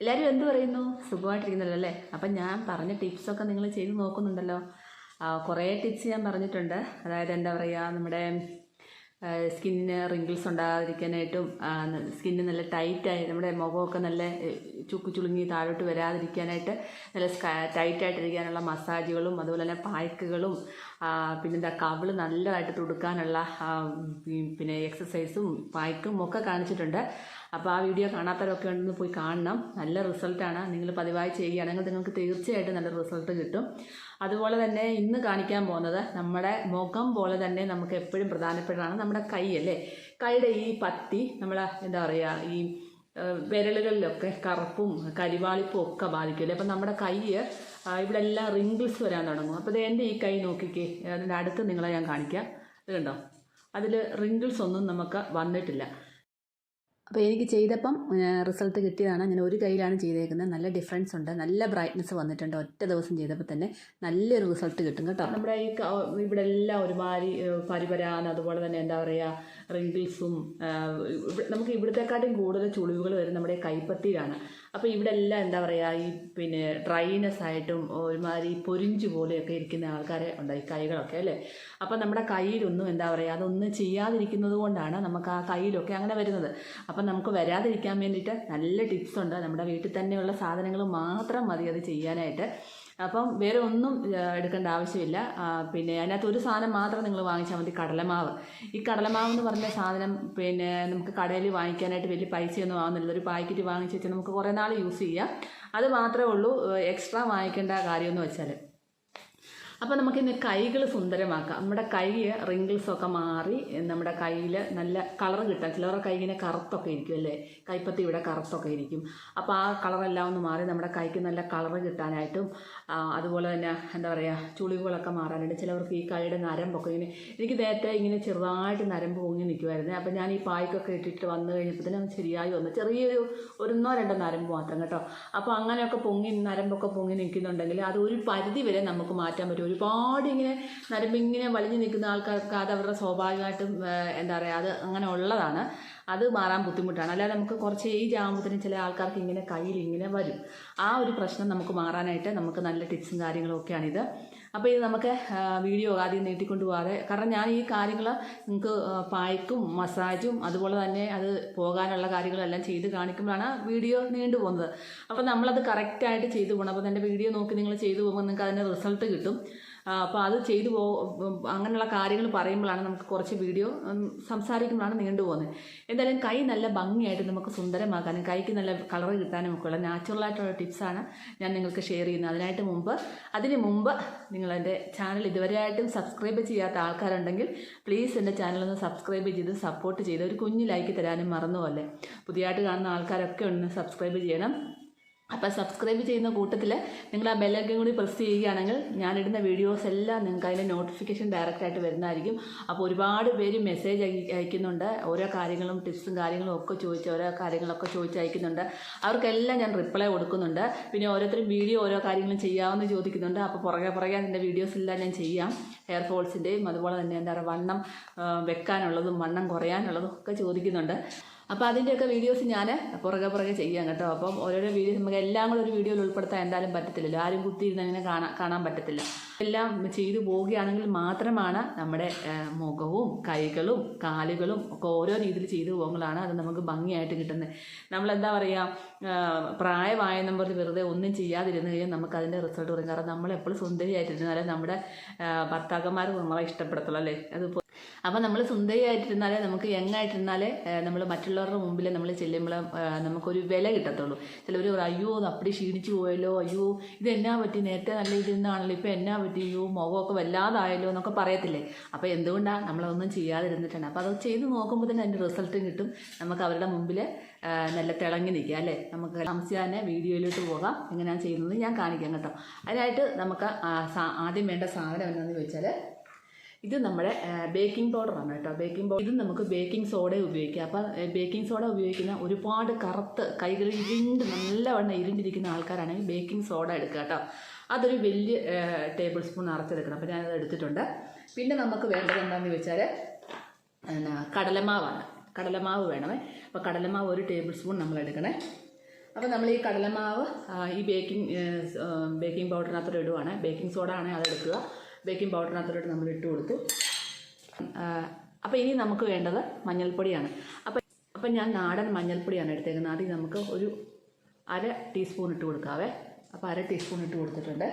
എല്ലാവരും എന്ത് പറയുന്നു? സുഖമായിട്ടിരിക്കുന്നല്ലോ അല്ലേ? അപ്പം ഞാൻ പറഞ്ഞ ടിപ്സൊക്കെ നിങ്ങൾ ചെയ്ത് നോക്കുന്നുണ്ടല്ലോ. കുറേ ടിപ്സ് ഞാൻ പറഞ്ഞിട്ടുണ്ട്. അതായത് എന്താ പറയുക നമ്മുടെ സ്കിന്നിന് റിങ്കിൾസ് ഉണ്ടാകാതിരിക്കാനായിട്ടും സ്കിന്ന് നല്ല ടൈറ്റായി നമ്മുടെ മുഖമൊക്കെ നല്ല ചുക്കു ചുളുങ്ങി താഴോട്ട് വരാതിരിക്കാനായിട്ട് നല്ല ടൈറ്റായിട്ടിരിക്കാനുള്ള മസാജുകളും അതുപോലെ തന്നെ പായ്ക്കുകളും പിന്നെന്താ കവിൾ നല്ലതായിട്ട് തുടുക്കാനുള്ള പിന്നെ എക്സസൈസും പായ്ക്കും ഒക്കെ കാണിച്ചിട്ടുണ്ട്. അപ്പോൾ ആ വീഡിയോ കാണാത്തവരൊക്കെ ഉണ്ടെന്ന് പോയി കാണണം. നല്ല റിസൾട്ടാണ് നിങ്ങൾ പതിവായി ചെയ്യുകയാണെങ്കിൽ നിങ്ങൾക്ക് തീർച്ചയായിട്ടും നല്ല റിസൾട്ട് കിട്ടും. അതുപോലെ തന്നെ ഇന്ന് കാണിക്കാൻ പോകുന്നത് നമ്മുടെ മുഖം പോലെ തന്നെ നമുക്ക് എപ്പോഴും പ്രധാനപ്പെട്ടതാണ് നമ്മുടെ കൈ അല്ലേ? കൈയുടെ ഈ പത്തി നമ്മൾ എന്താ പറയുക ഈ വിരലുകളിലൊക്കെ കറുപ്പും കരിവാളിപ്പും ഒക്കെ ബാധിക്കില്ലേ അപ്പം നമ്മുടെ കൈ ഇവിടെ എല്ലാം റിങ്കിൾസ് വരാൻ തുടങ്ങും. അപ്പോൾ ഇത് എന്റെ ഈ കൈ നോക്കിക്കേ. അതിന്റെ അടുത്ത് നിങ്ങളെ ഞാൻ കാണിക്കാം. ഇത് കണ്ടോ? അതിൽ റിങ്കിൾസ് ഒന്നും നമുക്ക് വന്നിട്ടില്ല. അപ്പോൾ എനിക്ക് ചെയ്തപ്പം റിസൾട്ട് കിട്ടിയതാണ്. ഞാൻ ഒരു കയ്യിലാണ് ചെയ്തേക്കുന്നത്. നല്ല ഡിഫറൻസ് ഉണ്ട്. നല്ല ബ്രൈറ്റ്നസ് വന്നിട്ടുണ്ട്. ഒറ്റ ദിവസം ചെയ്തപ്പോൾ തന്നെ നല്ലൊരു റിസൾട്ട് കിട്ടും കേട്ടോ. നമ്മുടെ ഈ ഇവിടെ എല്ലാം ഒരുമാതിരി പരിപരാന്ന് അതുപോലെ തന്നെ എന്താ പറയുക റിങ്കിൾസും നമുക്ക് ഇവിടത്തെക്കാട്ടും കൂടുതൽ ചുളിവുകൾ വരും നമ്മുടെ കൈപ്പത്തിയിലാണ്. അപ്പോൾ ഇവിടെ എല്ലാം എന്താ പറയുക ഈ പിന്നെ ഡ്രൈനെസ് ആയിട്ടും ഒരുമാതിരി പൊരിഞ്ചു പോലെയൊക്കെ ഇരിക്കുന്ന ആൾക്കാരെ ഉണ്ടായി കൈകളൊക്കെ അല്ലേ? അപ്പോൾ നമ്മുടെ കയ്യിലൊന്നും എന്താ പറയുക അതൊന്നും ചെയ്യാതിരിക്കുന്നത് കൊണ്ടാണ് നമുക്ക് ആ കയ്യിലൊക്കെ അങ്ങനെ വരുന്നത്. അപ്പം നമുക്ക് വരാതിരിക്കാൻ വേണ്ടിയിട്ട് നല്ല ടിപ്സ് ഉണ്ട്. നമ്മുടെ വീട്ടിൽ തന്നെയുള്ള സാധനങ്ങൾ മാത്രം മതി അത് ചെയ്യാനായിട്ട്. അപ്പം വേറെ ഒന്നും എടുക്കേണ്ട ആവശ്യമില്ല. പിന്നെ അതിനകത്ത് ഒരു സാധനം മാത്രം നിങ്ങൾ വാങ്ങിച്ചാൽ മതി കടലമാവ്. ഈ കടലമാവ് എന്ന് പറഞ്ഞ സാധനം പിന്നെ നമുക്ക് കടയിൽ വാങ്ങിക്കാനായിട്ട് വലിയ പൈസയൊന്നും ആവുന്നില്ല. ഒരു പാക്കറ്റ് വാങ്ങിച്ച് വെച്ചാൽ നമുക്ക് കുറേ നാൾ യൂസ് ചെയ്യാം. അത് മാത്രമേ ഉള്ളൂ എക്സ്ട്രാ വാങ്ങിക്കേണ്ട കാര്യമെന്ന് വെച്ചാൽ അപ്പോൾ നമുക്കിന്ന് കൈകൾ സുന്ദരമാക്കാം. നമ്മുടെ കൈ റിങ്കിൾസൊക്കെ മാറി നമ്മുടെ കയ്യിൽ നല്ല കളർ കിട്ടാൻ ചിലവരുടെ കൈ ഇങ്ങനെ കറുത്തൊക്കെ ഇരിക്കും അല്ലേ? കൈപ്പത്തി ഇവിടെ കറുത്തൊക്കെ ഇരിക്കും. അപ്പോൾ ആ കളറെല്ലാം ഒന്ന് മാറി നമ്മുടെ കൈക്ക് നല്ല കളർ കിട്ടാനായിട്ടും അതുപോലെ തന്നെ എന്താ പറയുക ചുളിവുകളൊക്കെ മാറാനായിട്ട് ചിലവർക്ക് ഈ കൈയുടെ നരമ്പൊക്കെ ഇങ്ങനെ എനിക്ക് നേരത്തെ ഇങ്ങനെ ചെറുതായിട്ട് നരമ്പ് പൊങ്ങി നിൽക്കുമായിരുന്നു അപ്പോൾ ഞാൻ ഈ പായ്ക്കൊക്കെ ഇട്ടിട്ട് വന്നു കഴിഞ്ഞപ്പോഴത്തേനും ശരിയായി വന്നു. ചെറിയൊരു ഒന്നോ രണ്ടോ നരമ്പ് മാത്രം കേട്ടോ. അപ്പോൾ അങ്ങനെയൊക്കെ പൊങ്ങി നരമ്പൊക്കെ പൊങ്ങി നിൽക്കുന്നുണ്ടെങ്കിൽ അത് ഒരു പരിധി വരെ നമുക്ക് മാറ്റാൻ പറ്റും. ഒരുപാട് ഇങ്ങനെ നരമ്പിങ്ങനെ വലിഞ്ഞു നിൽക്കുന്ന ആൾക്കാർക്ക് അത് അവരുടെ സ്വാഭാവികമായിട്ടും എന്താ പറയുക അത് അങ്ങനെ ഉള്ളതാണ്. അത് മാറാൻ ബുദ്ധിമുട്ടാണ്. അല്ലാതെ നമുക്ക് കുറച്ച് ഏജ് ആകുമ്പോഴത്തേനും ചില ആൾക്കാർക്ക് ഇങ്ങനെ കയ്യിൽ ഇങ്ങനെ വരും. ആ ഒരു പ്രശ്നം നമുക്ക് മാറാനായിട്ട് നമുക്ക് നല്ല ടിപ്സും കാര്യങ്ങളും ഒക്കെയാണിത്. അപ്പോൾ ഇത് നമുക്ക് വീഡിയോ ആദ്യം നീട്ടിക്കൊണ്ട് പോകാതെ കാരണം ഞാൻ ഈ കാര്യങ്ങൾ നിങ്ങൾക്ക് പായ്ക്കും മസാജും അതുപോലെ തന്നെ അത് പോകാനുള്ള കാര്യങ്ങളെല്ലാം ചെയ്ത് കാണിക്കുമ്പോഴാണ് വീഡിയോ നീണ്ടു പോകുന്നത് അപ്പോൾ നമ്മളത് കറക്റ്റായിട്ട് ചെയ്തു പോകണം അപ്പോൾ എന്റെ വീഡിയോ നോക്കി നിങ്ങൾ ചെയ്തു പോകുമ്പോൾ നിങ്ങൾക്ക് അതിന്റെ റിസൾട്ട് കിട്ടും. അപ്പോൾ അത് ചെയ്തു പോ അങ്ങനെയുള്ള കാര്യങ്ങൾ പറയുമ്പോഴാണ് നമുക്ക് കുറച്ച് വീഡിയോ സംസാരിക്കുമ്പോഴാണ് നീണ്ടു പോകുന്നത്. എന്തായാലും കൈ നല്ല ഭംഗിയായിട്ട് നമുക്ക് സുന്ദരമാക്കാനും കൈക്ക് നല്ല കളർ കിട്ടാനും ഒക്കെ ഉള്ള നാച്ചുറലായിട്ടുള്ള ടിപ്സാണ് ഞാൻ നിങ്ങൾക്ക് ഷെയർ ചെയ്യുന്നത്. അതിനായിട്ട് മുമ്പ് അതിന് മുമ്പ് നിങ്ങളെന്റെ ചാനൽ ഇതുവരെയായിട്ടും സബ്സ്ക്രൈബ് ചെയ്യാത്ത ആൾക്കാരുണ്ടെങ്കിൽ പ്ലീസ് എന്റെ ചാനലൊന്ന് സബ്സ്ക്രൈബ് ചെയ്ത് സപ്പോർട്ട് ചെയ്ത് ഒരു കുഞ്ഞു ലൈക്ക് തരാനും മറന്നുപോലെ പുതിയതായിട്ട് കാണുന്ന ആൾക്കാരൊക്കെ ഒന്ന് സബ്സ്ക്രൈബ് ചെയ്യണം. അപ്പോൾ സബ്സ്ക്രൈബ് ചെയ്യുന്ന കൂട്ടത്തിൽ നിങ്ങൾ ആ ബെല്ലൈക്കൺ കൂടി പ്രസ് ചെയ്യുകയാണെങ്കിൽ ഞാനിടുന്ന വീഡിയോസ് എല്ലാം നിങ്ങൾക്ക് അതിന്റെ നോട്ടിഫിക്കേഷൻ ഡയറക്റ്റ് ആയിട്ട് വരുന്നതായിരിക്കും. അപ്പോൾ ഒരുപാട് പേര് മെസ്സേജ് അയക്കുന്നുണ്ട്. ഓരോ കാര്യങ്ങളും ടിപ്സും കാര്യങ്ങളും ഒക്കെ ചോദിച്ച് ഓരോ കാര്യങ്ങളൊക്കെ ചോദിച്ച് അയക്കുന്നുണ്ട്. അവർക്കെല്ലാം ഞാൻ റിപ്ലൈ കൊടുക്കുന്നുണ്ട്. പിന്നെ ഓരോരുത്തരും വീഡിയോ ഓരോ കാര്യങ്ങളും ചെയ്യാമെന്ന് ചോദിക്കുന്നുണ്ട്. അപ്പോൾ പുറകെ പുറകെ അതിന്റെ വീഡിയോസ് എല്ലാം ഞാൻ ചെയ്യാം. ഹെയർ ഫോൾസിന്റെയും അതുപോലെ തന്നെ എന്താ പറയുക വണ്ണം വെക്കാനുള്ളതും വണ്ണം കുറയാനുള്ളതും ഒക്കെ ചോദിക്കുന്നുണ്ട്. അപ്പോൾ അതിന്റെയൊക്കെ വീഡിയോസ് ഞാൻ പുറകെ പുറകെ ചെയ്യാം കേട്ടോ. അപ്പം ഓരോരോ വീഡിയോസ് നമുക്ക് എല്ലാം കൂടെ ഒരു വീഡിയോയിൽ ഉൾപ്പെടുത്താൻ എന്തായാലും പറ്റത്തില്ലല്ലോ. ആരും കുത്തിയിരുന്ന് അങ്ങനെ കാണാൻ കാണാൻ പറ്റത്തില്ല. എല്ലാം ചെയ്തു പോവുകയാണെങ്കിൽ മാത്രമാണ് നമ്മുടെ മുഖവും കൈകളും കാലുകളും ഒക്കെ ഓരോ രീതിയിൽ ചെയ്തു പോകുമ്പോഴാണ് അത് നമുക്ക് ഭംഗിയായിട്ട് കിട്ടുന്നത്. നമ്മളെന്താ പറയുക പ്രായമായെന്നും പറഞ്ഞ് വെറുതെ ഒന്നും ചെയ്യാതിരുന്ന് കഴിഞ്ഞാൽ നമുക്ക് അതിന്റെ റിസൾട്ട് പറയും കാരണം നമ്മളെപ്പോഴും സുന്ദരിയായിട്ടിരുന്നാലേ നമ്മുടെ ഭർത്താക്കന്മാർ നമ്മളെ ഇഷ്ടപ്പെടത്തുള്ളൂ അല്ലേ? അത് അപ്പോൾ നമ്മൾ സുന്ദരിയായിട്ടിരുന്നാലേ നമുക്ക് യങ് ആയിട്ടിരുന്നാലേ നമ്മൾ മറ്റുള്ളവരുടെ മുമ്പിൽ നമ്മൾ ചെല്ലുമ്പോൾ നമുക്കൊരു വില കിട്ടത്തുള്ളൂ. ചിലവർ അയ്യോ അപ്പടി ക്ഷീണിച്ചു പോയല്ലോ അയ്യോ ഇത് എന്നാ പറ്റി? നേരത്തെ നല്ല ഇതിന്നാണല്ലോ ഇപ്പം എന്നാ പറ്റി? അയ്യോ മുഖമൊക്കെ വല്ലാതായല്ലോ എന്നൊക്കെ പറയത്തില്ലേ? അപ്പോൾ എന്തുകൊണ്ടാണ് നമ്മളതൊന്നും ചെയ്യാതിരുന്നിട്ടുണ്ട് അപ്പോൾ അത് ചെയ്ത് നോക്കുമ്പോൾ തന്നെ അതിന്റെ റിസൾട്ടും കിട്ടും. നമുക്ക് അവരുടെ മുമ്പിൽ നല്ല തിളങ്ങി നിൽക്കുക അല്ലേ? നമുക്ക് തന്നെ വീഡിയോയിലോട്ട് പോകാം. എങ്ങനെയാണ് ചെയ്യുന്നത് ഞാൻ കാണിക്കാം കേട്ടോ. അതിനായിട്ട് നമുക്ക് ആദ്യം വേണ്ട സാധനം എന്താണെന്ന് ചോദിച്ചാൽ ഇത് നമ്മുടെ ബേക്കിംഗ് പൗഡറാണ് കേട്ടോ. ബേക്കിംഗ് പൗഡർ ഇത് നമുക്ക് ബേക്കിംഗ് സോഡ ഉപയോഗിക്കാം. അപ്പം ബേക്കിംഗ് സോഡ ഉപയോഗിക്കുന്ന ഒരുപാട് കറുത്ത് കൈകൾ ഇരുണ്ട് നല്ലവണ്ണം ഇരുണ്ടിരിക്കുന്ന ആൾക്കാരാണെങ്കിൽ ബേക്കിംഗ് സോഡ എടുക്കുക കേട്ടോ. അതൊരു വലിയ ടേബിൾ സ്പൂൺ നിറച്ചെടുക്കണം അപ്പോൾ ഞാനത് എടുത്തിട്ടുണ്ട്. പിന്നെ നമുക്ക് വേണ്ടത് എന്താണെന്ന് വെച്ചാൽ എന്നാ കടലമാവാണ്. കടലമാവ് വേണമേ. അപ്പോൾ കടലമാവ് ഒരു ടേബിൾ സ്പൂൺ നമ്മൾ എടുക്കണേ. അപ്പോൾ നമ്മൾ ഈ കടലമാവ് ഈ ബേക്കിംഗ് ബേക്കിംഗ് പൗഡറിനകത്തോട് ഇടുവാണ്. ബേക്കിംഗ് സോഡ ആണെങ്കിൽ അതെടുക്കുക ബേക്കിംഗ് പൗഡറിനകത്തോട്ട് നമ്മൾ ഇട്ട് കൊടുത്തു. അപ്പോൾ ഇനി നമുക്ക് വേണ്ടത് മഞ്ഞൾപ്പൊടിയാണ്. അപ്പോൾ അപ്പം ഞാൻ നാടൻ മഞ്ഞൾപ്പൊടിയാണ് എടുത്തേക്കുന്നത്. ആദ്യം നമുക്ക് ഒരു അര ടീസ്പൂൺ ഇട്ട് കൊടുക്കാവേ. അപ്പോൾ അര ടീസ്പൂൺ ഇട്ട് കൊടുത്തിട്ടുണ്ട്.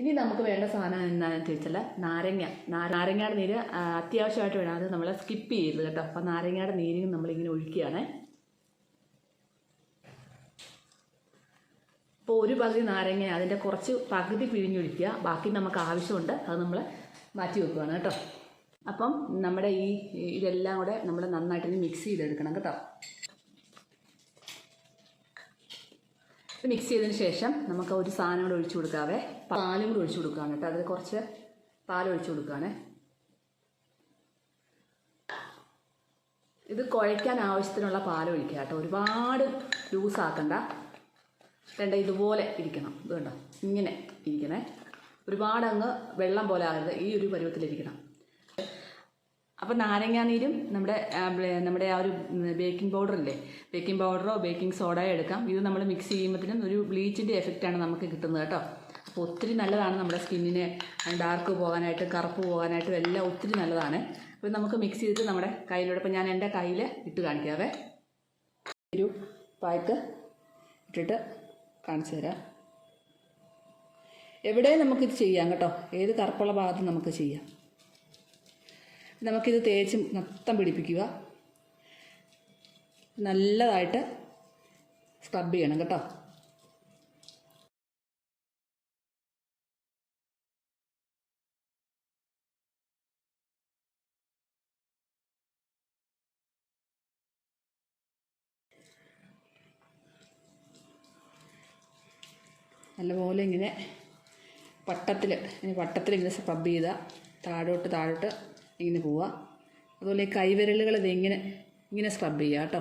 ഇനി നമുക്ക് വേണ്ട സാധനം എന്താണെന്ന് ചോദിച്ചാൽ നാരങ്ങ. നാരങ്ങയുടെ നീര് അത്യാവശ്യമായിട്ട് വേണം. അത് നമ്മൾ സ്കിപ്പ് ചെയ്യരുത് കേട്ടോ. അപ്പോൾ നാരങ്ങയുടെ നീരും നമ്മളിങ്ങനെ ഒഴിക്കുകയാണ്. അപ്പോൾ ഒരു പകുതി നാരങ്ങ അതിന്റെ കുറച്ച് പകുതി പിഴിഞ്ഞൊഴിക്കുക. ബാക്കി നമുക്ക് ആവശ്യമുണ്ട് അത് നമ്മൾ മാറ്റി വെക്കുകയാണ് കേട്ടോ. അപ്പം നമ്മുടെ ഈ ഇതെല്ലാം കൂടെ നമ്മൾ നന്നായിട്ട് മിക്സ് ചെയ്തെടുക്കണം കേട്ടോ. മിക്സ് ചെയ്തതിന് ശേഷം നമുക്ക് ഒരു സാധനം കൂടെ ഒഴിച്ചു കൊടുക്കാവേ. പാലും കൂടെ ഒഴിച്ചു കൊടുക്കുകയാണ് കേട്ടോ. അതിൽ കുറച്ച് പാൽ ഒഴിച്ചു കൊടുക്കുകയാണ് ഇത് കുഴയ്ക്കാൻ ആവശ്യത്തിനുള്ള പാൽ ഒഴിക്കുക കേട്ടോ. ഒരുപാട് ലൂസാക്കണ്ട. വേണ്ട ഇതുപോലെ ഇരിക്കണം. ഇത് കണ്ടോ? ഇങ്ങനെ ഇരിക്കണേ. ഒരുപാട് അങ്ങ് വെള്ളം പോലെ ആകരുത്. ഈ ഒരു പരുവത്തിലിരിക്കണം അപ്പോൾ നാരങ്ങാനീരും നമ്മുടെ നമ്മുടെ ആ ഒരു ബേക്കിംഗ് പൗഡർ ഇല്ലേ? ബേക്കിംഗ് പൗഡറോ ബേക്കിംഗ് സോഡയോ എടുക്കാം. ഇത് നമ്മൾ മിക്സ് ചെയ്യുമ്പോഴത്തേനും ഒരു ബ്ലീച്ചിന്റെ എഫക്റ്റാണ് നമുക്ക് കിട്ടുന്നത് കേട്ടോ. അപ്പോൾ ഒത്തിരി നല്ലതാണ് നമ്മുടെ സ്കിന്നിന് ഡാർക്ക് പോകാനായിട്ട് കറുപ്പ് പോകാനായിട്ടും എല്ലാം ഒത്തിരി നല്ലതാണ്. അപ്പോൾ നമുക്ക് മിക്സ് ചെയ്തിട്ട് നമ്മുടെ കയ്യിലൂടെ ഇപ്പോൾ ഞാൻ എന്റെ കയ്യിൽ ഇട്ട് കാണിക്കാവേ. ഒരു പായ്ക്ക് ഇട്ടിട്ട് കാണിച്ചു തരാം. എവിടെ നമുക്കിത് ചെയ്യാം കേട്ടോ. ഏത് കറുപ്പുള്ള ഭാഗത്ത് നമുക്ക് ചെയ്യാം. നമുക്കിത് തേച്ച് മൊത്തം പിടിപ്പിക്കുക. നല്ലതായിട്ട് സ്ക്രബ് ചെയ്യണം കേട്ടോ. നല്ലപോലെ ഇങ്ങനെ വട്ടത്തിൽ വട്ടത്തിൽ ഇങ്ങനെ സ്ക്രബ് ചെയ്താൽ താഴോട്ട് താഴോട്ട് ഇങ്ങനെ പോവുക അതുപോലെ ഈ കൈവിരലുകൾ ഇത് ഇങ്ങനെ ഇങ്ങനെ സ്ക്രബ് ചെയ്യുക കേട്ടോ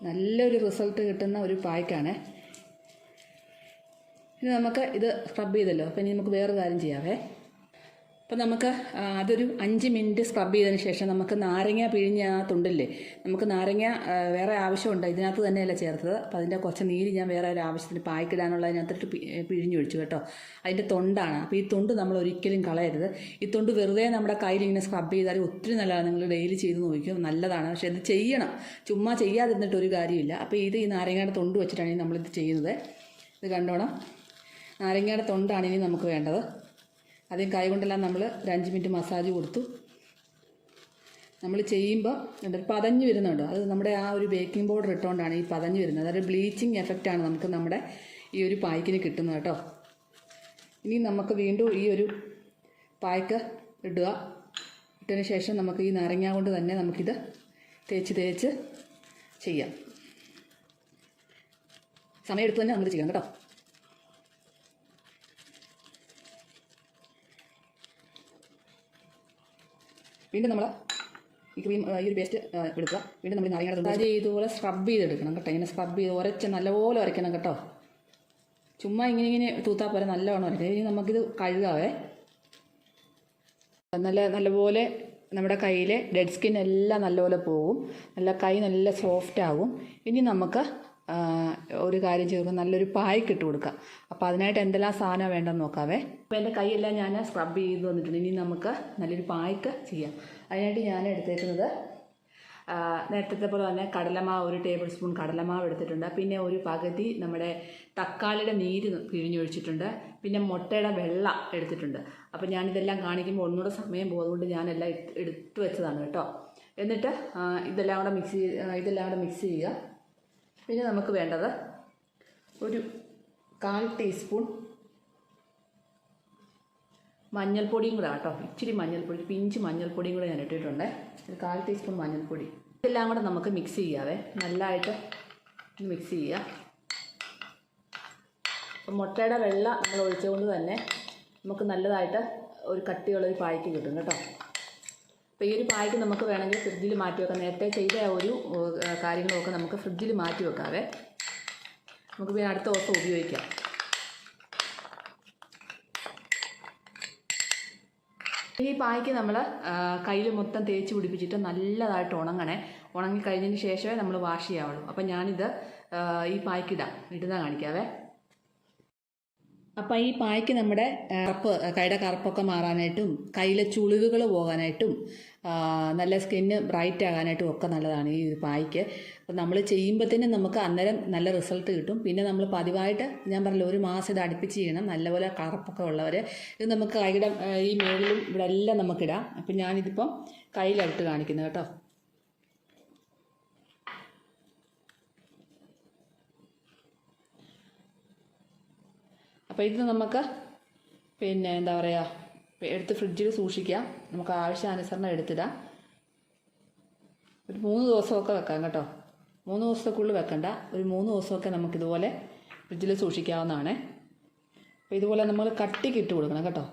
നല്ലൊരു റിസൾട്ട് കിട്ടുന്ന ഒരു പായ്ക്കാണ്. ഇനി നമുക്ക് ഇത് സ്ക്രബ് ചെയ്തല്ലോ. അപ്പം ഇനി നമുക്ക് വേറൊരു കാര്യം ചെയ്യാവേ. അപ്പോൾ നമുക്ക് അതൊരു അഞ്ച് മിനിറ്റ് സ്ക്രബ് ചെയ്തതിന് ശേഷം നമുക്ക് നാരങ്ങ പിഴിഞ്ഞ ആ തുണ്ടില്ലേ നമുക്ക് നാരങ്ങ വേറെ ആവശ്യമുണ്ട്. ഇതിനകത്ത് തന്നെയല്ല ചേർത്തത്? അപ്പോൾ അതിന്റെ കുറച്ച് നീര് ഞാൻ വേറെ ഒരു ആവശ്യത്തിന് പായ്ക്കിടാനുള്ള അതിനകത്തിട്ട് പിഴിഞ്ഞു പിഴിഞ്ഞൊഴിച്ചു കേട്ടോ. അതിന്റെ തൊണ്ടാണ്. അപ്പോൾ ഈ തൊണ്ട് നമ്മൾ ഒരിക്കലും കളയരുത്. ഈ തൊണ്ട് വെറുതെ നമ്മുടെ കയ്യിൽ ഇങ്ങനെ സ്ക്രബ് ചെയ്താൽ ഒത്തിരി നല്ലതാണ്. നിങ്ങൾ ഡെയിലി ചെയ്ത് നോക്കും നല്ലതാണ്. പക്ഷേ ഇത് ചെയ്യണം. ചുമ്മാ ചെയ്യാതിരുന്നിട്ട് ഒരു കാര്യമില്ല. അപ്പോൾ ഇത് ഈ നാരങ്ങയുടെ തൊണ്ട് വെച്ചിട്ടാണ് നമ്മളിത് ചെയ്യുന്നത്. ഇത് കണ്ടോണം? നാരങ്ങയുടെ തൊണ്ടാണ് ഇനി നമുക്ക് വേണ്ടത്. ആദ്യം കൈ കൊണ്ടെല്ലാം നമ്മൾ ഒരു അഞ്ച് മിനിറ്റ് മസാജ് കൊടുത്തു. നമ്മൾ ചെയ്യുമ്പോൾ ഒരു പതഞ്ഞ് വരുന്നുണ്ട്. അത് നമ്മുടെ ആ ഒരു ബേക്കിംഗ് പൗഡർ ഇട്ടുകൊണ്ടാണ് ഈ പതഞ്ഞ് വരുന്നത്. അതൊരു ബ്ലീച്ചിങ് എഫക്റ്റാണ് നമുക്ക് നമ്മുടെ ഈ ഒരു പായ്ക്കിന് കിട്ടുന്നത് കേട്ടോ. ഇനി നമുക്ക് വീണ്ടും ഈ ഒരു പായ്ക്ക് ഇടുക. ഇട്ടതിന് ശേഷം നമുക്ക് ഈ നാരങ്ങ കൊണ്ട് തന്നെ നമുക്കിത് തേച്ച് തേച്ച് ചെയ്യാം. സമയം എടുത്ത് തന്നെ നമുക്ക് ചെയ്യാം കേട്ടോ. വീണ്ടും നമ്മൾ ഈ ക്രീം ഈ ഒരു പേസ്റ്റ് എടുക്കുക. വീണ്ടും നമ്മൾ നാരങ്ങയുടെ തൊണ്ട് ഇതുപോലെ സ്ക്രബ് ചെയ്തെടുക്കണം കേട്ടോ. ഇങ്ങനെ സ്ക്രബ് ചെയ്ത് ഉരച്ച് നല്ലപോലെ ഉരയ്ക്കണം കേട്ടോ. ചുമ്മാ ഇങ്ങനെ ഇങ്ങനെ തൂത്താൽ പോലെ നല്ലവണ്ണം ഉരയ്ക്കണം ഇനി നമുക്കിത് കഴുകാവേ. നല്ല നല്ലപോലെ നമ്മുടെ കയ്യിലെ ഡെഡ് സ്കിൻ എല്ലാം നല്ലപോലെ പോകും. നല്ല കൈ നല്ല സോഫ്റ്റ് ആകും. ഇനി നമുക്ക് ഒരു കാര്യം ചെയ്ത് നല്ലൊരു പായ്ക്ക് ഇട്ട് കൊടുക്കാം. അപ്പോൾ അതിനായിട്ട് എന്തെല്ലാം സാധനം വേണ്ടെന്ന് നോക്കാവേ. അപ്പോൾ എന്റെ കൈയെല്ലാം ഞാൻ സ്ക്രബ് ചെയ്ത് വന്നിട്ടുണ്ട്. ഇനി നമുക്ക് നല്ലൊരു പായ്ക്ക് ചെയ്യാം. അതിനായിട്ട് ഞാൻ എടുത്തേക്കുന്നത് നേരത്തെ പോലെ തന്നെ കടലമാവ് ഒരു ടേബിൾ സ്പൂൺ കടലമാവ് എടുത്തിട്ടുണ്ട്. പിന്നെ ഒരു പകുതി നമ്മുടെ തക്കാളിയുടെ നീര് പിഴിഞ്ഞൊഴിച്ചിട്ടുണ്ട്. പിന്നെ മുട്ടയുടെ വെള്ള എടുത്തിട്ടുണ്ട്. അപ്പോൾ ഞാനിതെല്ലാം കാണിക്കുമ്പോൾ ഒന്നുകൂടെ സമയം പോകുന്നതുകൊണ്ട് ഞാനെല്ലാം എടുത്തു വെച്ചതാണ് കേട്ടോ. എന്നിട്ട് ഇതെല്ലാം കൂടെ മിക്സ് ഇതെല്ലാം കൂടെ മിക്സ് ചെയ്യുക. പിന്നെ നമുക്ക് വേണ്ടത് ഒരു കാൽ ടീസ്പൂൺ മഞ്ഞൾപ്പൊടിയും കൂടെ കേട്ടോ ഇച്ചിരി മഞ്ഞൾപ്പൊടി പിഞ്ച് മഞ്ഞൾപ്പൊടിയും കൂടെ ഞാൻ ഇട്ടിട്ടുണ്ട്. ഒരു കാൽ ടീസ്പൂൺ മഞ്ഞൾപ്പൊടി. ഇതെല്ലാം കൂടെ നമുക്ക് മിക്സ് ചെയ്യാവേ. നല്ലതായിട്ട് മിക്സ് ചെയ്യുക. അപ്പം മുട്ടയുടെ വെള്ള നമ്മൾ ഒഴിച്ചുകൊണ്ട് തന്നെ നമുക്ക് നല്ലതായിട്ട് ഒരു കട്ടിയുള്ളൊരു പായ്ക്ക് കിട്ടും കേട്ടോ. അപ്പോൾ ഈ ഒരു പായ്ക്ക് നമുക്ക് വേണമെങ്കിൽ ഫ്രിഡ്ജിൽ മാറ്റി വെക്കാം. നേരത്തെ ചെയ്ത ഒരു കാര്യങ്ങളൊക്കെ നമുക്ക് ഫ്രിഡ്ജിൽ മാറ്റി വെക്കാവേ. നമുക്ക് പിന്നെ അടുത്ത ദിവസം ഉപയോഗിക്കാം. ഈ പായ്ക്ക് നമ്മൾ കയ്യിൽ മൊത്തം തേച്ച് പിടിപ്പിച്ചിട്ട് നല്ലതായിട്ട് ഉണങ്ങണേ. ഉണങ്ങി കഴിഞ്ഞതിന് ശേഷമേ നമ്മൾ വാഷ് ചെയ്യാവുള്ളൂ. അപ്പം ഞാനിത് ഈ പായ്ക്കിടാം ഇടുന്ന കാണിക്കാവേ. അപ്പം ഈ പായ്ക്ക് നമ്മുടെ കറുപ്പ് കൈയുടെ കറുപ്പൊക്കെ മാറാനായിട്ടും കയ്യിലെ ചുളിവുകൾ പോകാനായിട്ടും നല്ല സ്കിന്ന് ബ്രൈറ്റ് ആകാനായിട്ടും ഒക്കെ നല്ലതാണ് ഈ പായ്ക്ക്. അപ്പം നമ്മൾ ചെയ്യുമ്പോഴത്തേനും നമുക്ക് അന്നേരം നല്ല റിസൾട്ട് കിട്ടും. പിന്നെ നമ്മൾ പതിവായിട്ട് ഞാൻ പറഞ്ഞില്ല ഒരു മാസം ഇത് അടുപ്പിച്ച് ചെയ്യണം. നല്ലപോലെ കറുപ്പൊക്കെ ഉള്ളവർ ഇത് നമുക്ക് കൈയുടെ ഈ മേളിലും ഇവിടെ എല്ലാം നമുക്കിടാം. അപ്പം ഞാനിതിപ്പം കയ്യിലടുത്ത് കാണിക്കുന്നത് കേട്ടോ. അപ്പോൾ ഇത് നമുക്ക് പിന്നെ എന്താ പറയുക എടുത്ത് ഫ്രിഡ്ജിൽ സൂക്ഷിക്കാം നമുക്ക് ആവശ്യാനുസരണം എടുത്തിടാം. ഒരു മൂന്ന് ദിവസമൊക്കെ വെക്കാം കേട്ടോ. മൂന്ന് ദിവസത്തേക്കുള്ളിൽ വെക്കണ്ട. ഒരു മൂന്ന് ദിവസമൊക്കെ നമുക്കിതുപോലെ ഫ്രിഡ്ജിൽ സൂക്ഷിക്കാവുന്നതാണ്. അപ്പോൾ ഇതുപോലെ നമ്മൾ കട്ടിക്ക് ഇട്ട് കൊടുക്കണം കേട്ടോ.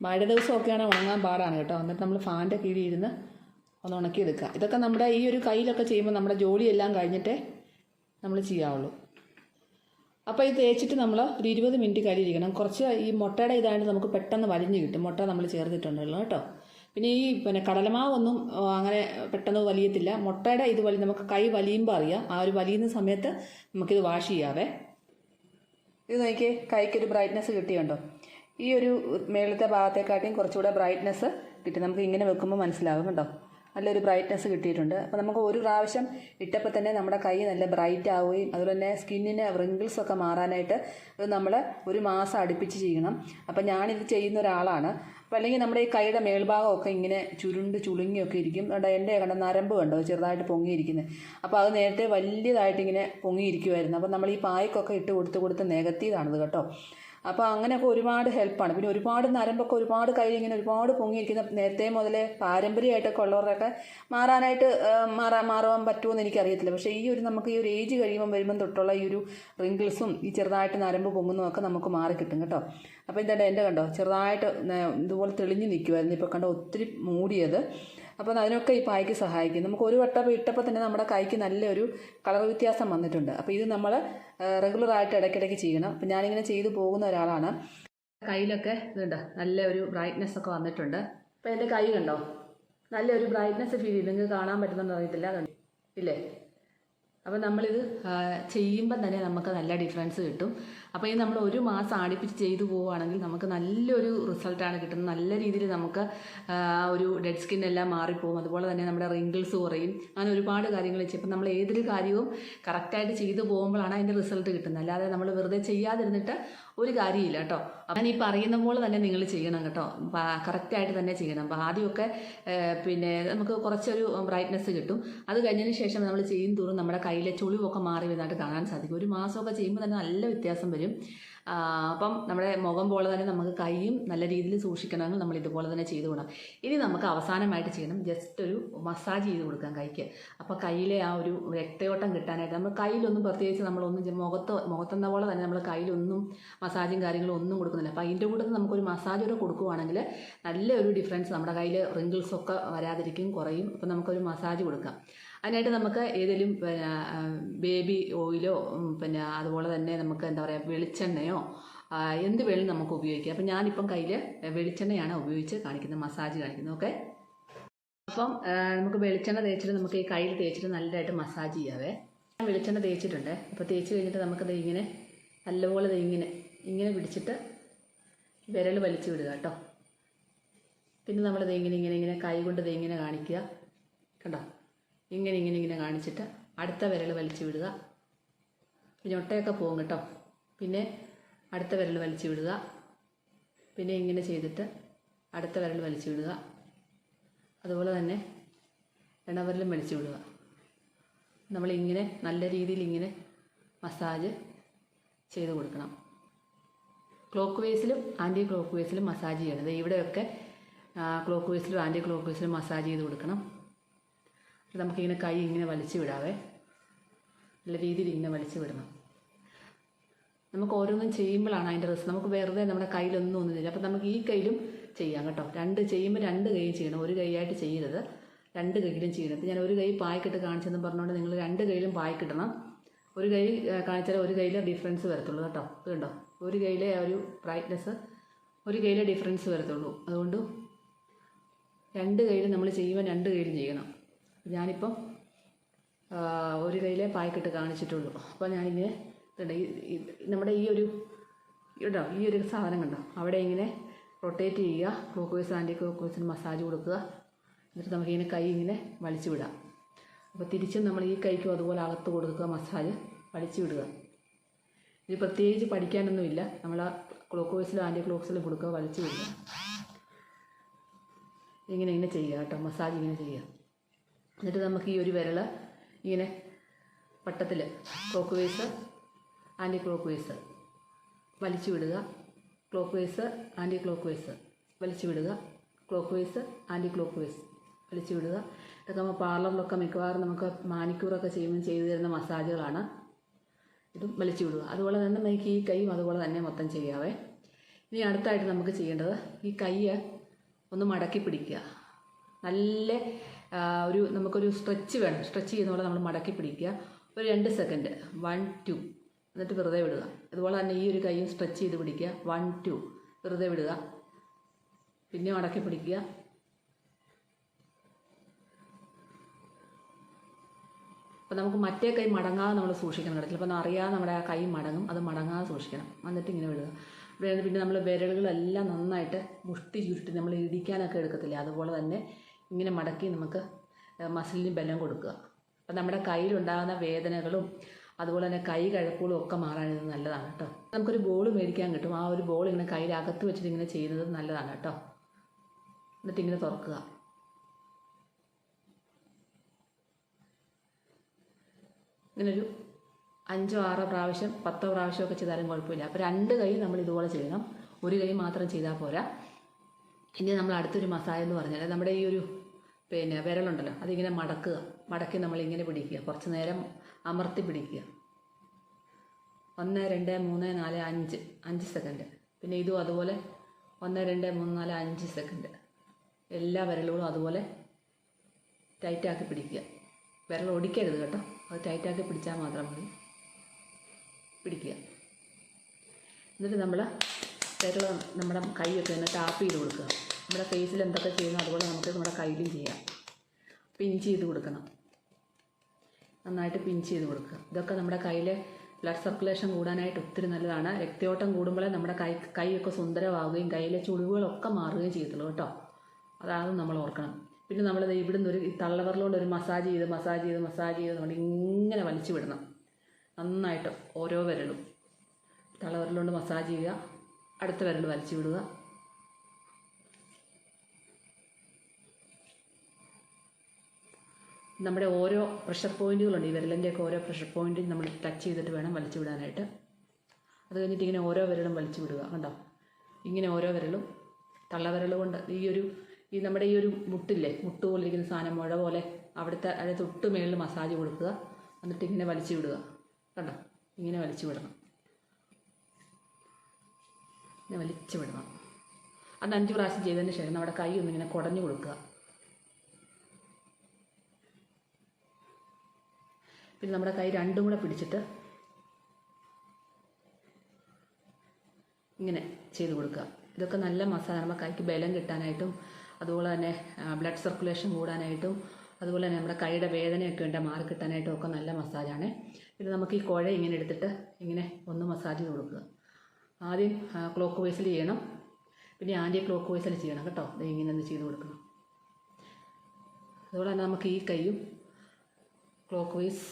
മഴ ദിവസമൊക്കെയാണ് ഉണങ്ങാൻ പാടാണ് കേട്ടോ. എന്നിട്ട് നമ്മൾ ഫാന്റെ കീഴിൽ ഇരുന്ന് ഒന്ന് ഉണക്കിയെടുക്കുക. ഇതൊക്കെ നമ്മുടെ ഈ ഒരു കയ്യിലൊക്കെ ചെയ്യുമ്പോൾ നമ്മുടെ ജോലിയെല്ലാം കഴിഞ്ഞിട്ടേ നമ്മൾ ചെയ്യാവുള്ളൂ. അപ്പോൾ ഇത് തേച്ചിട്ട് നമ്മൾ ഒരു ഇരുപത് മിനിറ്റ് കയ്യിലിരിക്കണം കുറച്ച് ഈ മുട്ടയുടെ ഇതായിട്ട് നമുക്ക് പെട്ടെന്ന് വലിഞ്ഞ് കിട്ടും. മുട്ട നമ്മൾ ചേർത്തിട്ടുണ്ടല്ലോ കേട്ടോ. പിന്നെ ഈ പിന്നെ കടലമാവൊന്നും അങ്ങനെ പെട്ടെന്ന് വലിയത്തില്ല. മുട്ടയുടെ ഇത് വലി നമുക്ക് കൈ വലിയുമ്പോൾ അറിയാം. ആ ഒരു വലിയുന്ന സമയത്ത് നമുക്കിത് വാഷ് ചെയ്യാവേ. ഇത് നോക്കിയേ കൈക്കൊരു ബ്രൈറ്റ്നസ് കിട്ടിയുണ്ടോ ഈ ഒരു മേളത്തെ ഭാഗത്തെക്കാട്ടിയും കുറച്ചുകൂടെ ബ്രൈറ്റ്നസ് കിട്ടി. നമുക്ക് ഇങ്ങനെ വെക്കുമ്പോൾ മനസ്സിലാവും കേട്ടോ. നല്ലൊരു ബ്രൈറ്റ്നസ് കിട്ടിയിട്ടുണ്ട്. അപ്പോൾ നമുക്ക് ഒരു പ്രാവശ്യം ഇട്ടപ്പോൾ തന്നെ നമ്മുടെ കൈ നല്ല ബ്രൈറ്റ് ആവുകയും അതുപോലെ തന്നെ സ്കിന്നിന് റിങ്കിൾസ് ഒക്കെ മാറാനായിട്ട് ഇത് നമ്മൾ ഒരു മാസം അടുപ്പിച്ച് ചെയ്യണം. അപ്പോൾ ഞാനിത് ചെയ്യുന്ന ഒരാളാണ്. അപ്പോൾ അല്ലെങ്കിൽ നമ്മുടെ ഈ കൈയുടെ മേൽഭാഗമൊക്കെ ഇങ്ങനെ ചുരുണ്ട് ചുളുങ്ങിയൊക്കെ ഇരിക്കും. അവിടെ എന്റെ കണ്ട നരമ്പ് കണ്ടോ ചെറുതായിട്ട് പൊങ്ങിയിരിക്കുന്നത്. അപ്പോൾ അത് നേരത്തെ വലിയതായിട്ട് ഇങ്ങനെ പൊങ്ങിയിരിക്കുമായിരുന്നു അപ്പോൾ നമ്മൾ ഈ പായ്ക്കൊക്കെ ഇട്ട് കൊടുത്ത് കൊടുത്ത് നികത്തിയതാണിത് കേട്ടോ. അപ്പോൾ അങ്ങനെയൊക്കെ ഒരുപാട് ഹെൽപ്പാണ് പിന്നെ ഒരുപാട് നരമ്പൊക്കെ ഒരുപാട് കയ്യിൽ ഇങ്ങനെ ഒരുപാട് പൊങ്ങിയിരിക്കുന്ന നേരത്തെ മുതലേ പാരമ്പര്യമായിട്ടൊക്കെ ഉള്ളവരൊക്കെ മാറാനായിട്ട് മാറാൻ മാറാ മാറുവാൻ പറ്റുമെന്ന് എനിക്കറിയത്തില്ല. പക്ഷേ ഈ ഒരു നമുക്ക് ഈ ഒരു ഏജ് കഴിയുമ്പം വരുമ്പം തൊട്ടുള്ള ഈ ഒരു റിങ്കിൾസും ഈ ചെറുതായിട്ട് നരമ്പ് പൊങ്ങുന്നതൊക്കെ നമുക്ക് മാറി കിട്ടും കേട്ടോ. അപ്പോൾ എന്താ എന്റെ കണ്ടോ? ചെറുതായിട്ട് ഇതുപോലെ തെളിഞ്ഞു നിൽക്കുമായിരുന്നു ഇപ്പോൾ കണ്ടോ? ഒത്തിരി മൂടിയത്. അപ്പോൾ അതിനൊക്കെ ഈ പായ്ക്ക് സഹായിക്കും. നമുക്ക് ഒരു വട്ടം ഇട്ടപ്പോൾ തന്നെ നമ്മുടെ കൈക്ക് നല്ലൊരു കളർ വ്യത്യാസം വന്നിട്ടുണ്ട്. അപ്പോൾ ഇത് നമ്മൾ റെഗുലറായിട്ട് ഇടയ്ക്കിടയ്ക്ക് ചെയ്യണം. അപ്പം ഞാനിങ്ങനെ ചെയ്തു പോകുന്ന ഒരാളാണ്. കയ്യിലൊക്കെ ഇതുണ്ട്. നല്ല ഒരു ബ്രൈറ്റ്നെസ് ഒക്കെ വന്നിട്ടുണ്ട്. അപ്പം എന്റെ കൈ കണ്ടോ? നല്ലൊരു ബ്രൈറ്റ്നെസ് ഫീൽ ചെയ്യും നിങ്ങൾക്ക് കാണാൻ പറ്റുന്നുണ്ടോ അറിയത്തില്ല. ഇല്ലേ? അപ്പം നമ്മളിത് ചെയ്യുമ്പം തന്നെ നമുക്ക് നല്ല ഡിഫറൻസ് കിട്ടും. അപ്പോൾ ഇത് നമ്മൾ ഒരു മാസം ആടിപ്പിച്ച് ചെയ്തു പോവുകയാണെങ്കിൽ നമുക്ക് നല്ലൊരു റിസൾട്ടാണ് കിട്ടുന്നത്. നല്ല രീതിയിൽ നമുക്ക് ഒരു ഡെഡ് സ്കിൻ എല്ലാം മാറിപ്പോകും അതുപോലെ തന്നെ നമ്മുടെ റിങ്കിൾസ് കുറയും. അങ്ങനെ ഒരുപാട് കാര്യങ്ങൾ ചെയ്യും നമ്മൾ ഏതൊരു കാര്യവും കറക്റ്റായിട്ട് ചെയ്തു പോകുമ്പോഴാണ് അതിന്റെ റിസൾട്ട് കിട്ടുന്നത്. അല്ലാതെ നമ്മൾ വെറുതെ ചെയ്യാതിരുന്നിട്ട് ഒരു കാര്യമില്ല കേട്ടോ. ഞാൻ ഈ പറയുന്ന പോലെ തന്നെ നിങ്ങൾ ചെയ്യണം കേട്ടോ. കറക്റ്റായിട്ട് തന്നെ ചെയ്യണം. അപ്പോൾ ആദ്യമൊക്കെ പിന്നെ നമുക്ക് കുറച്ചൊരു ബ്രൈറ്റ്നസ് കിട്ടും. അത് കഴിഞ്ഞതിന് ശേഷം നമ്മൾ ചെയ്യും തോറും നമ്മുടെ കയ്യിലെ ചുളിവൊക്കെ മാറി വരുന്നതായിട്ട് കാണാൻ സാധിക്കും. ഒരു മാസമൊക്കെ ചെയ്യുമ്പോൾ തന്നെ നല്ല വ്യത്യാസം വരും. അപ്പം നമ്മുടെ മുഖം പോലെ തന്നെ നമുക്ക് കൈയും നല്ല രീതിയിൽ സൂക്ഷിക്കണമെങ്കിൽ നമ്മൾ ഇതുപോലെ തന്നെ ചെയ്തു കൊടുക്കണം ഇനി നമുക്ക് അവസാനമായിട്ട് ചെയ്യണം. ജസ്റ്റ് ഒരു മസാജ് ചെയ്ത് കൊടുക്കാം കൈക്ക്. അപ്പോൾ കയ്യിലെ ആ ഒരു രക്തയോട്ടം കിട്ടാനായിട്ട് നമ്മൾ കയ്യിലൊന്നും പ്രത്യേകിച്ച് നമ്മളൊന്നും മുഖത്ത് മുഖത്തെന്ന പോലെ തന്നെ നമ്മൾ കയ്യിലൊന്നും മസാജും കാര്യങ്ങളും ഒന്നും കൊടുക്കുന്നില്ല. അപ്പോൾ അതിന്റെ കൂടെ നമുക്കൊരു മസാജ് കൂടെ കൊടുക്കുവാണെങ്കിൽ നല്ലൊരു ഡിഫറൻസ് നമ്മുടെ കയ്യിൽ റിങ്കിൾസൊക്കെ വരാതിരിക്കും കുറയും. അപ്പോൾ നമുക്കൊരു മസാജ് കൊടുക്കാം. അതിനായിട്ട് നമുക്ക് ഏതെങ്കിലും പിന്നെ ബേബി ഓയിലോ പിന്നെ അതുപോലെ തന്നെ നമുക്ക് എന്താ പറയുക വെളിച്ചെണ്ണയോ എന്ത് വേണം നമുക്ക് ഉപയോഗിക്കാം. അപ്പം ഞാനിപ്പം കയ്യിൽ വെളിച്ചെണ്ണയാണ് ഉപയോഗിച്ച് കാണിക്കുന്നത് മസാജ് കാണിക്കുന്നത് ഓക്കെ? അപ്പം നമുക്ക് വെളിച്ചെണ്ണ തേച്ചിട്ട് നമുക്ക് ഈ കയ്യിൽ തേച്ചിട്ട് നല്ലതായിട്ട് മസാജ് ചെയ്യാവേ. ഞാൻ വെളിച്ചെണ്ണ തേച്ചിട്ടുണ്ട്. അപ്പോൾ തേച്ച് കഴിഞ്ഞിട്ട് നമുക്കത് ഇങ്ങനെ നല്ലപോലെ ഇങ്ങനെ ഇങ്ങനെ പിടിച്ചിട്ട് വിരൽ വലിച്ചു വിടുക കേട്ടോ. പിന്നെ നമ്മൾ ഇങ്ങനെ ഇങ്ങനെ ഇങ്ങനെ കൈ കൊണ്ട് ഇങ്ങനെ കാണിക്കുക. കണ്ടോ? ഇങ്ങനെ ഇങ്ങനെ ഇങ്ങനെ കാണിച്ചിട്ട് അടുത്ത വിരൽ വലിച്ചു വിടുക. പിന്നെ ഒട്ടയൊക്കെ പോകും കേട്ടോ. പിന്നെ അടുത്ത വിരൽ വലിച്ചു വിടുക. പിന്നെ ഇങ്ങനെ ചെയ്തിട്ട് അടുത്ത വിരൽ വലിച്ചു വിടുക. അതുപോലെ തന്നെ ഇണവിരലും വലിച്ചു വിടുക. നമ്മളിങ്ങനെ നല്ല രീതിയിൽ ഇങ്ങനെ മസാജ് ചെയ്ത് കൊടുക്കണം. ക്ലോക്ക് വേസിലും ആന്റി ക്ലോക്ക് വേസിലും മസാജ് ചെയ്യണം. ഇവിടെയൊക്കെ ക്ലോക്ക് വേസിലും ആന്റി ക്ലോക്ക് വേസിലും മസാജ് ചെയ്ത് കൊടുക്കണം. നമുക്കിങ്ങനെ കൈ ഇങ്ങനെ വലിച്ചു വിടാവേ. നല്ല രീതിയിൽ ഇങ്ങനെ വലിച്ചു വിടണം. നമുക്ക് ഓരോന്നും ചെയ്യുമ്പോഴാണ് അതിന്റെ റിസ്ക് നമുക്ക് വെറുതെ നമ്മുടെ കയ്യിലൊന്നും ഒന്നും അപ്പം നമുക്ക് ഈ കയ്യിലും ചെയ്യാം കേട്ടോ. രണ്ട് ചെയ്യുമ്പോൾ രണ്ട് കൈയും ചെയ്യണം. ഒരു കൈയായിട്ട് ചെയ്യരുത്. രണ്ട് കൈയിലും ചെയ്യണം. ഇപ്പം ഞാൻ ഒരു കൈ പായ്ക്കിട്ട് കാണിച്ചെന്ന് പറഞ്ഞുകൊണ്ട് നിങ്ങൾ രണ്ട് കൈയിലും പായ്ക്കിടണം ഒരു കൈ കാണിച്ചാൽ ഒരു കയ്യിലെ ഡിഫറൻസ് വരത്തുള്ളൂ കേട്ടോ. ഇത് കണ്ടോ? ഒരു കയ്യിലെ ഒരു ബ്രൈറ്റ്നെസ് ഒരു കയ്യിലെ ഡിഫറൻസ് വരത്തുള്ളൂ. അതുകൊണ്ട് രണ്ട് കയ്യിലും നമ്മൾ ചെയ്യുമ്പോൾ രണ്ട് കയ്യിലും ചെയ്യണം. ഞാനിപ്പം ഒരു കയ്യിലെ പായ്ക്കിട്ട് കാണിച്ചിട്ടുള്ളൂ. അപ്പോൾ ഞാനിങ്ങനെ നമ്മുടെ ഈ ഒരു ഇടോ ഈ ഒരു സാധനം കണ്ടോ? അവിടെ ഇങ്ങനെ റൊട്ടേറ്റ് ചെയ്യുക ക്ലോക്ക് ആന്റി ക്ലോക്ക് മസാജ് കൊടുക്കുക. എന്നിട്ട് നമുക്കിങ്ങനെ കൈ ഇങ്ങനെ വലിച്ചു വിടാം. അപ്പോൾ തിരിച്ചും നമ്മൾ ഈ കൈക്കും അതുപോലെ അകത്ത് കൊടുക്കുക മസാജ് വലിച്ചു വിടുക. ഇത് പ്രത്യേകിച്ച് പഠിക്കാനൊന്നുമില്ല നമ്മൾ ആ ക്ലോക്ക് ആന്റി ക്ലോക്സിലും കൊടുക്കുക വലിച്ചു വിടുക. ഇങ്ങനെ ഇങ്ങനെ ചെയ്യുക കേട്ടോ മസാജ് ഇങ്ങനെ ചെയ്യുക. എന്നിട്ട് നമുക്ക് ഈ ഒരു വിരൽ ഇങ്ങനെ വട്ടത്തിൽ clockwise anti clock vice വലിച്ചു വിടുക. Clockwise anti clock vice വലിച്ചു വിടുക. Clockwise anti clock vice വലിച്ചു വിടുക. ഇതൊക്കെ നമ്മൾ പാർലറിലൊക്കെ മിക്കവാറും നമുക്ക് മാനിക്യൂറൊക്കെ ചെയ്യുമ്പോൾ ചെയ്തു തരുന്ന മസാജുകളാണ്. ഇതും വലിച്ചു വിടുക. അതുപോലെ തന്നെ നമുക്ക് ഈ കൈയും അതുപോലെ തന്നെ മൊത്തം ചെയ്യാവേ. ഇനി അടുത്തായിട്ട് നമുക്ക് ചെയ്യേണ്ടത് ഈ കൈ ഒന്ന് മടക്കി പിടിക്കുക. നല്ല ഒരു നമുക്കൊരു സ്ട്രെച്ച് വേണം. സ്ട്രെച്ച് ചെയ്യുന്ന പോലെ നമ്മൾ മടക്കി പിടിക്കുക. ഒരു രണ്ട് സെക്കൻഡ് വൺ ടു എന്നിട്ട് വെറുതെ വിടുക. അതുപോലെ തന്നെ ഈ ഒരു കൈയും സ്ട്രെച്ച് ചെയ്ത് പിടിക്കുക. വൺ ടു വെറുതെ വിടുക. പിന്നെ മടക്കി പിടിക്കുക. അപ്പോൾ നമുക്ക് മറ്റേ കൈ മടങ്ങാതെ നമ്മൾ സൂക്ഷിക്കണം. കേട്ടോ. ചിലപ്പോൾ അറിയാതെ നമ്മുടെ ആ കൈ മടങ്ങും. അത് മടങ്ങാതെ സൂക്ഷിക്കണം. എന്നിട്ട് ഇങ്ങനെ വിടുക. പിന്നെ നമ്മൾ വിരലുകളെല്ലാം നന്നായിട്ട് മുഷ്ടി ചുരുട്ടി നമ്മൾ ഇടിക്കാനൊക്കെ എടുക്കത്തില്ല? അതുപോലെ തന്നെ ഇങ്ങനെ മടക്കി നമുക്ക് മസിലിന് ബലം കൊടുക്കുക. അപ്പം നമ്മുടെ കയ്യിലുണ്ടാകുന്ന വേദനകളും അതുപോലെ തന്നെ കൈ കഴപ്പുകളും ഒക്കെ മാറാൻ ഇത് നല്ലതാണ് കേട്ടോ നമുക്കൊരു ബോൾ മേടിക്കാൻ കിട്ടും. ആ ഒരു ബോൾ ഇങ്ങനെ കയ്യിലകത്ത് വെച്ചിട്ട് ഇങ്ങനെ ചെയ്യുന്നത് നല്ലതാണ് കേട്ടോ എന്നിട്ട് ഇങ്ങനെ തുറക്കുക. ഇങ്ങനൊരു അഞ്ചോ ആറോ പ്രാവശ്യം പത്തോ പ്രാവശ്യമൊക്കെ ചെയ്താലും കുഴപ്പമില്ല. അപ്പോൾ രണ്ട് കൈ നമ്മൾ ഇതുപോലെ ചെയ്യണം. ഒരു കൈ മാത്രം ചെയ്താൽ പോരാ. ഇനി നമ്മൾ അടുത്തൊരു മസാല എന്ന് പറഞ്ഞാൽ നമ്മുടെ ഈ ഒരു പിന്നെ വിരലുണ്ടല്ലോ അതിങ്ങനെ മടക്കുക. മടക്കി നമ്മൾ ഇങ്ങനെ പിടിക്കുക. കുറച്ച് നേരം അമർത്തി പിടിക്കുക. ഒന്ന് രണ്ട് മൂന്ന് നാല് അഞ്ച്. അഞ്ച് സെക്കൻഡ് പിന്നെ ഇതും അതുപോലെ ഒന്ന് രണ്ട് മൂന്ന് നാല് അഞ്ച് സെക്കൻഡ് എല്ലാ വിരലുകളും അതുപോലെ ടൈറ്റാക്കി പിടിക്കുക. വിരൽ ഒടിക്കരുത് കേട്ടോ. അത് ടൈറ്റാക്കി പിടിച്ചാൽ മാത്രം മതി. പിടിക്കുക. എന്നിട്ട് നമ്മൾ വിരൽ നമ്മുടെ കൈയൊക്കെ ഒന്ന് ടാപ്പ് ചെയ്ത് കൊടുക്കുക. നമ്മുടെ ഫേസിൽ എന്തൊക്കെ ചെയ്യുന്നു അതുപോലെ നമുക്ക് നമ്മുടെ കയ്യിലും ചെയ്യാം. പിഞ്ച് ചെയ്ത് കൊടുക്കണം. നന്നായിട്ട് പിഞ്ച് ചെയ്ത് കൊടുക്കുക. ഇതൊക്കെ നമ്മുടെ കയ്യിലെ ബ്ലഡ് സർക്കുലേഷൻ കൂടാനായിട്ട് ഒത്തിരി നല്ലതാണ്. രക്തയോട്ടം കൂടുമ്പോഴേ നമ്മുടെ കൈ കൈയൊക്കെ സുന്ദരമാവുകയും കയ്യിലെ ചുളിവുകളൊക്കെ മാറുകയും ചെയ്യത്തുള്ളൂ കേട്ടോ. അതാണ് നമ്മൾ ഓർക്കണം. പിന്നെ നമ്മൾ ഇവിടുന്ന് ഒരു തള്ളവറിലോട് ഒരു മസാജ് ചെയ്ത് മസാജ് ചെയ്ത് മസാജ് ചെയ്ത് നമ്മൾ ഇങ്ങനെ വലിച്ചു വിടണം. നന്നായിട്ട് ഓരോ വിരലും. തള്ളവറിലോട് മസാജ് ചെയ്യുക. അടുത്ത വിരൽ വലിച്ചു വിടുക. നമ്മുടെ ഓരോ പ്രഷർ പോയിന്റുകളുണ്ട് ഈ വിരലിന്റെയൊക്കെ ഓരോ പ്രഷർ പോയിന്റും നമ്മൾ ടച്ച് ചെയ്തിട്ട് വേണം വലിച്ചു വിടാനായിട്ട്. അത് കഴിഞ്ഞിട്ട് ഇങ്ങനെ ഓരോ വിരലും വലിച്ചു വിടുക കണ്ടോ? ഇങ്ങനെ ഓരോ വിരലും തള്ളവിരൽ കൊണ്ട് ഈ ഒരു ഈ നമ്മുടെ ഈ ഒരു മുട്ടില്ലേ മുട്ട് പോലെ ഇരിക്കുന്ന സാധനം മുഴ പോലെ അവിടുത്തെ അതിന്റെ തൊട്ട് മേളിൽ മസാജ് കൊടുക്കുക. എന്നിട്ട് ഇങ്ങനെ വലിച്ചു വിടുക കണ്ടോ? ഇങ്ങനെ വലിച്ചു വിടണം. ഇങ്ങനെ വലിച്ചു വിടണം. അത് അഞ്ച് പ്രാവശ്യം ചെയ്തതിന് ശേഷം നമ്മുടെ കൈ ഒന്നിങ്ങനെ കുടഞ്ഞു കൊടുക്കുക. പിന്നെ നമ്മുടെ കൈ രണ്ടും കൂടെ പിടിച്ചിട്ട് ഇങ്ങനെ ചെയ്ത് കൊടുക്കുക. ഇതൊക്കെ നല്ല മസാജ് നമ്മുടെ കൈക്ക് ബലം കിട്ടാനായിട്ടും അതുപോലെ തന്നെ ബ്ലഡ് സർക്കുലേഷൻ കൂടാനായിട്ടും അതുപോലെ തന്നെ നമ്മുടെ കൈയുടെ വേദനയൊക്കെ ഉണ്ട് മാറി കിട്ടാനായിട്ടും ഒക്കെ നല്ല മസാജാണ്. ഇത് നമുക്ക് ഈ കുഴ ഇങ്ങനെ എടുത്തിട്ട് ഇങ്ങനെ ഒന്ന് മസാജ് ചെയ്ത് കൊടുക്കുക. ആദ്യം ക്ലോക്ക് വൈസിൽ ചെയ്യണം. പിന്നെ ആന്റി ക്ലോക്ക് വൈസിൽ ചെയ്യണം കേട്ടോ. അത് ഇങ്ങനെ ഒന്ന് ചെയ്ത് കൊടുക്കണം. അതുപോലെ തന്നെ നമുക്ക് ഈ കൈയും ക്ലോക്ക് വൈസ്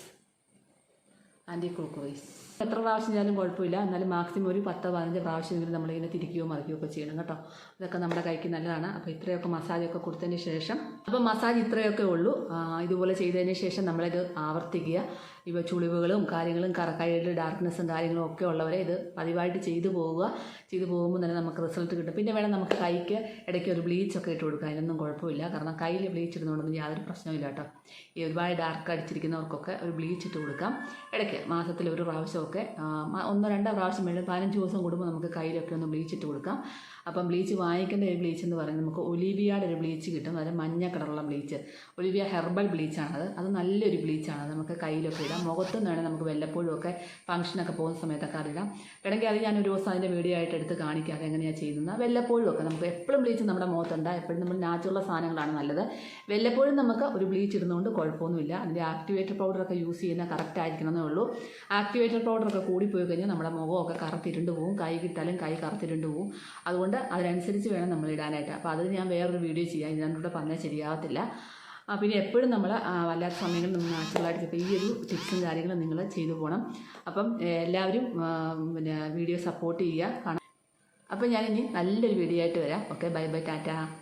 ആന്റി ക്ലോക്ക് എത്ര പ്രാവശ്യം ഞാനും കുഴപ്പമില്ല. എന്നാലും മാക്സിമം ഒരു പത്തോ പതിനഞ്ച് പ്രാവശ്യമെങ്കിലും നമ്മളിങ്ങനെ തിരിക്കുകയോ മറിക്കുകയോ ഒക്കെ ചെയ്യണം കേട്ടോ. അതൊക്കെ നമ്മുടെ കൈക്ക് നല്ലതാണ്. അപ്പോൾ ഇത്രയൊക്കെ മസാജൊക്കെ കൊടുത്തതിന് ശേഷം അപ്പോൾ മസാജ് ഇത്രയൊക്കെ ഉള്ളൂ. ഇതുപോലെ ചെയ്തതിന് ശേഷം നമ്മളിത് ആവർത്തിക്കുക. ഇവ ചുളിവുകളും കാര്യങ്ങളും കറ കൈയിൽ ഡാർക്ക്നെസ്സും കാര്യങ്ങളും ഒക്കെ ഉള്ളവരെ ഇത് പതിവായിട്ട് ചെയ്തു പോവുക. ചെയ്തു പോകുമ്പോൾ തന്നെ നമുക്ക് റിസൾട്ട് കിട്ടും. പിന്നെ വേണം നമുക്ക് കൈക്ക് ഇടയ്ക്ക് ഒരു ബ്ലീച്ച് ഒക്കെ ഇട്ട് കൊടുക്കുക. അതിനൊന്നും കുഴപ്പമില്ല. കാരണം കയ്യിൽ ബ്ലീച്ച് ഇടുന്നതുകൊണ്ടൊന്നും യാതൊരു പ്രശ്നമില്ല കേട്ടോ. ഈ ഒരുപാട് ഡാർക്ക് അടിച്ചിരിക്കുന്നവർക്കൊക്കെ ഒരു ബ്ലീച്ച് ഇട്ട് കൊടുക്കാം. ഇടയ്ക്ക് മാസത്തിൽ ഒരു പ്രാവശ്യമൊക്കെ ഒന്നോ രണ്ടോ പ്രാവശ്യം വേണം പതിനഞ്ച് ദിവസം കൂടുമ്പോൾ നമുക്ക് കയ്യിലൊക്കെ ഒന്ന് ബ്ലീച്ചിട്ട് കൊടുക്കാം. അപ്പം ബ്ലീച്ച് വാങ്ങിക്കേണ്ട ഒരു ബ്ലീച്ച് എന്ന് പറയുന്നത് നമുക്ക് ഒലിവിയയുടെ ഒരു ബ്ലീച്ച് കിട്ടും. അതായത് മഞ്ഞ കളറുള്ള ബ്ലീച്ച്. Olivia herbal ബ്ലീച്ചാണത്. അത് നല്ലൊരു ബ്ലീച്ചാണ് നമുക്ക് കയ്യിലൊക്കെ ഇടാം. മുഖത്തു നിന്നാണ് നമുക്ക് വല്ലപ്പോഴും ഒക്കെ ഫംഗ്ഷനൊക്കെ പോകുന്ന സമയത്തൊക്കെ അതിടാം. വേണമെങ്കിൽ അത് ഞാൻ ഒരു ദിവസം അതിന്റെ വീഡിയോ ആയിട്ട് എടുത്ത് കാണിക്കാം. അതെങ്ങനെയാണ് ചെയ്യുന്നത് വല്ലപ്പോഴും ഒക്കെ നമുക്ക് എപ്പോഴും ബ്ലീച്ച് നമ്മുടെ മുഖത്തുണ്ട്. എപ്പോഴും നമ്മൾ നാച്ചുറൽ സാധനങ്ങളാണ് നല്ലത്. വല്ലപ്പോഴും നമുക്ക് ഒരു ബ്ലീച്ച് ഇടുന്നതുകൊണ്ട് കുഴപ്പമൊന്നുമില്ല. അതിന്റെ ആക്ടിവേറ്റർ പൗഡറൊക്കെ യൂസ് ചെയ്യുന്ന കറക്റ്റ് ആയിരിക്കണമെന്നേ ഉള്ളൂ. ആക്ടിവേറ്റർ പൗഡറൊക്കെ കൂടിപ്പോയി കഴിഞ്ഞാൽ നമ്മുടെ മുഖമൊക്കെ കറുത്തിരുണ്ട് പോകും കൈ കിട്ടാലും കൈ കറുത്തിരുണ്ട് പോകും അതുകൊണ്ട് അതിനനുസരിച്ച് വേണം നമ്മൾ ഇടാനായിട്ട്. അപ്പോൾ അത് ഞാൻ വേറൊരു വീഡിയോ ചെയ്യാം. ഇതിനോട് പറഞ്ഞാൽ ശരിയാവത്തില്ല. പിന്നെ എപ്പോഴും നമ്മൾ വല്ലാത്ത സമയങ്ങളിൽ നമ്മൾ നാച്ചുറലായിട്ട് ഇപ്പോൾ ഈ ഒരു ടിപ്സും കാര്യങ്ങളും നിങ്ങൾ ചെയ്തു പോകണം. അപ്പം എല്ലാവരും പിന്നെ വീഡിയോ സപ്പോർട്ട് ചെയ്യുക. അപ്പം ഞാനിനി നല്ലൊരു വീഡിയോ ആയിട്ട് വരാം. Okay bye bye Tata.